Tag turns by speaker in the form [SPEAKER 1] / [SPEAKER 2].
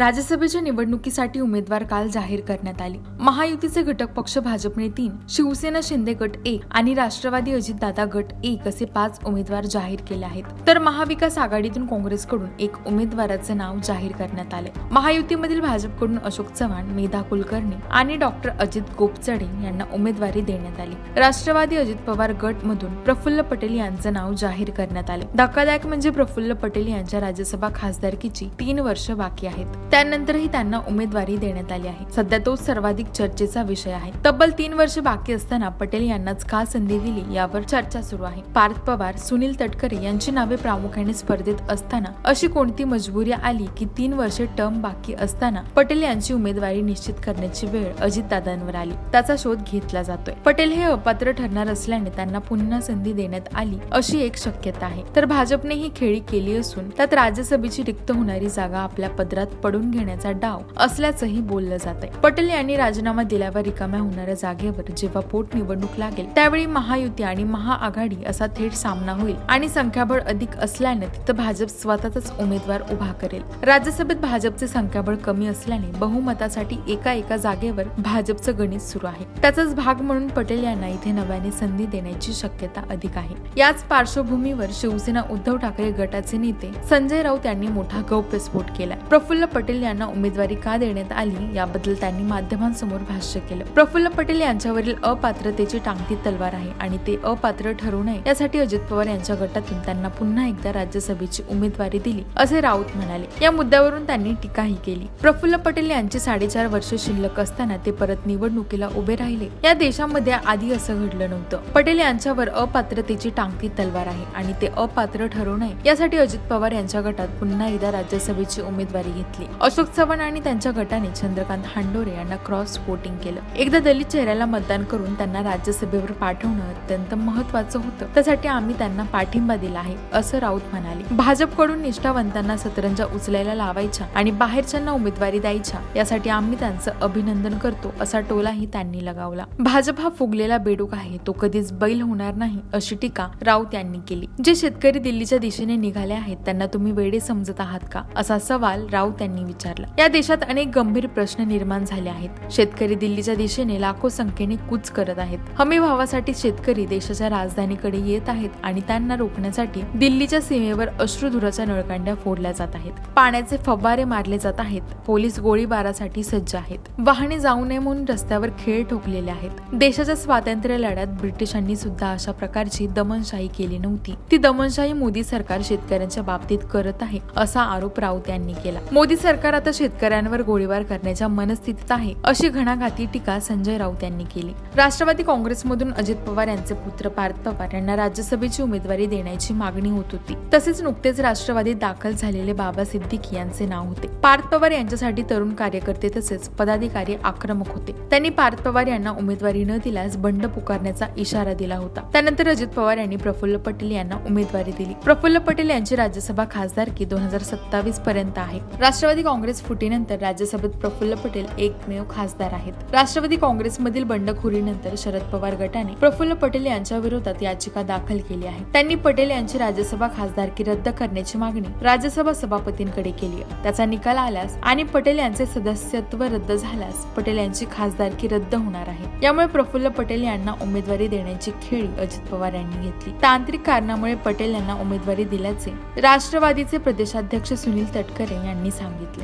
[SPEAKER 1] राज्यसभेच्या निवडणुकीसाठी उमेदवार काल जाहीर करण्यात आले. महायुतीचे घटक पक्ष भाजपने तीन शिवसेना शिंदे गट एक आणि राष्ट्रवादी अजितदादा गट एक असे पाच उमेदवार जाहीर केले आहेत. तर महाविकास आघाडीतून काँग्रेसकडून एक उमेदवाराचे नाव जाहीर करण्यात आले महायुतीमधील भाजपकडून अशोक चव्हाण मेधा कुलकर्णी आणि डॉक्टर अजित गोपचडे यांना उमेदवारी देण्यात आली. राष्ट्रवादी अजित पवार गट मधून प्रफुल्ल पटेल यांचं नाव जाहीर करण्यात आले धक्कादायक म्हणजे प्रफुल्ल पटेल यांच्या राज्यसभा खासदारकीची तीन वर्ष बाकी आहेत. त्यानंतरही त्यांना उमेदवारी देण्यात आली आहे. सध्या तो सर्वाधिक चर्चेचा विषय आहे. तब्बल तीन वर्ष बाकी असताना पटेल यांनाच का संधी दिली यावर चर्चा सुरू आहे. पार्थ पवार सुनील तटकरे यांची नावे प्रामुख्याने स्पर्धेत असताना अशी कोणती मजबुरी आली की तीन वर्षे टर्म बाकी असताना पटेल यांची उमेदवारी निश्चित करण्याची वेळ अजितदादांवर आली? त्याचा शोध घेतला जातोय. पटेल हे अपात्र ठरणार असल्याने त्यांना पुन्हा संधी देण्यात आली अशी एक शक्यता आहे. तर भाजपने ही खेळी केली असून त्यात राज्यसभेची रिक्त होणारी जागा आपल्या पदरात पडून घेण्याचा डाव असल्याचंही बोललं जात आहे पटेल यांनी राजीनामा दिल्यावर रिकाम्या होणाऱ्या जागेवर जेव्हा पोटनिवडणूक लागेल त्यावेळी महायुती आणि महाआघाडी असा थेट सामना होईल आणि संख्याबळ अधिक असल्याने तिथं भाजप स्वतःचाच उमेदवार उभा करेल. राज्यसभेत भाजपचे संख्याबळ कमी असल्याने बहुमतासाठी एका एका जागेवर भाजपचं गणित सुरू आहे. त्याचाच भाग म्हणून पटेल यांना इथे नव्याने संधी देण्याची शक्यता अधिक आहे. याच पार्श्वभूमीवर शिवसेना उद्धव ठाकरे गटाचे नेते संजय राऊत यांनी मोठा गौप्यस्फोट केलाय. प्रफुल्ल पटेल पटेल यांना उमेदवारी का देण्यात आली याबद्दल त्यांनी माध्यमांसमोर भाष्य केलं. प्रफुल्ल पटेल यांच्यावरील अपात्रतेची टांगती तलवार आहे आणि ते अपात्र ठरू नये यासाठी अजित पवार यांच्या गटातून त्यांना पुन्हा एकदा राज्यसभेची उमेदवारी दिली असे राऊत म्हणाले. या मुद्द्यावरून त्यांनी टीकाही केली. प्रफुल्ल पटेल यांची साडेचार वर्ष शिल्लक असताना ते परत निवडणुकीला उभे राहिले. या देशामध्ये आधी असं घडलं नव्हतं. पटेल यांच्यावर अपात्रतेची टांगती तलवार आहे आणि ते अपात्र ठरू नये. यासाठी अजित पवार यांच्या गटात पुन्हा एकदा राज्यसभेची उमेदवारी घेतली. अशोक चव्हाण आणि त्यांच्या गटाने चंद्रकांत हांडोरे यांना क्रॉस वोटिंग केलं. एकदा दलित चेहऱ्याला मतदान करून त्यांना राज्यसभेवर पाठवणं अत्यंत महत्वाचं होतं. त्यासाठी आम्ही त्यांना पाठिंबा दिला आहे असं राऊत म्हणाले. भाजपकडून निष्ठावंतांना सतरंजा उचलायला लावायच्या आणि बाहेरच्यांना उमेदवारी द्यायच्या यासाठी आम्ही त्यांचं अभिनंदन करतो असा टोलाही त्यांनी लगावला. भाजप हा फुगलेला बेडूक आहे तो कधीच बैल होणार नाही अशी टीका राऊत यांनी केली. जे शेतकरी दिल्लीच्या दिशेने निघाले आहेत त्यांना तुम्ही वेडे समजत आहात का? असा सवाल राऊत यांनी विचारला. या देशात अनेक गंभीर प्रश्न निर्माण झाले आहेत. शेतकरी दिल्लीच्या दिशेने लाखो संख्येने कूच करत आहेत. हमी भावासाठी शेतकरी देशाच्या राजधानीकडे येत आहेत आणि त्यांना रोखण्यासाठी दिल्लीच्या सीमेवर अश्रुधुराच्या नळकांड्या फोडल्या जात आहेत. पाण्याचे फव्वारे मारले जात आहेत. पोलीस गोळीबारासाठी सज्ज आहेत. वाहने जाऊ नये म्हणून रस्त्यावर खेळ ठोकलेले आहेत. देशाच्या स्वातंत्र्य लढ्यात ब्रिटिशांनी सुद्धा अशा प्रकारची दमनशाही केली नव्हती. ती दमनशाही मोदी सरकार शेतकऱ्यांच्या बाबतीत करत आहे असा आरोप राऊत यांनी केला. मोदी सरकार आता शेतकऱ्यांवर गोळीबार करण्याच्या मनस्थितीत आहे अशी घणाघाती टीका संजय राऊत यांनी केली. राष्ट्रवादी काँग्रेसमधून अजित पवार यांचे पुत्र पार्थ पवार यांना राज्यसभेची उमेदवारी देण्याची मागणी होत होती. तसेच नुकतेच राष्ट्रवादीत दाखल झालेले बाबा सिद्दीकी यांचे नाव होते. पार्थ पवार यांच्यासाठी तरुण कार्यकर्ते तसेच पदाधिकारी आक्रमक होते. त्यांनी पार्थ पवार यांना उमेदवारी न दिल्यास बंड पुकारण्याचा इशारा दिला होता. त्यानंतर अजित पवार यांनी प्रफुल्ल पटेल यांना उमेदवारी दिली. प्रफुल्ल पटेल यांची राज्यसभा खासदारकी दोन हजार सत्तावीस पर्यंत आहे. राष्ट्रवादी काँग्रेस फुटीनंतर राज्यसभेत प्रफुल्ल पटेल एकमेव खासदार आहेत. राष्ट्रवादी काँग्रेसमधील बंडखोरीनंतर शरद पवार गटाने प्रफुल्ल पटेल यांच्या विरोधात याचिका दाखल केली आहे. त्यांनी पटेल यांची राज्यसभा खासदारकी रद्द करण्याची मागणी राज्यसभा सभापतींकडे केली त्याचा निकाल आल्यास आणि पटेल यांचे सदस्यत्व रद्द झाल्यास पटेल यांची खासदारकी रद्द होणार आहे. यामुळे प्रफुल्ल पटेल यांना उमेदवारी देण्याची खेळी अजित पवार यांनी घेतली. तांत्रिक कारणामुळे पटेल यांना उमेदवारी दिल्याचे राष्ट्रवादीचे प्रदेशाध्यक्ष सुनील तटकरे यांनी सांगितले.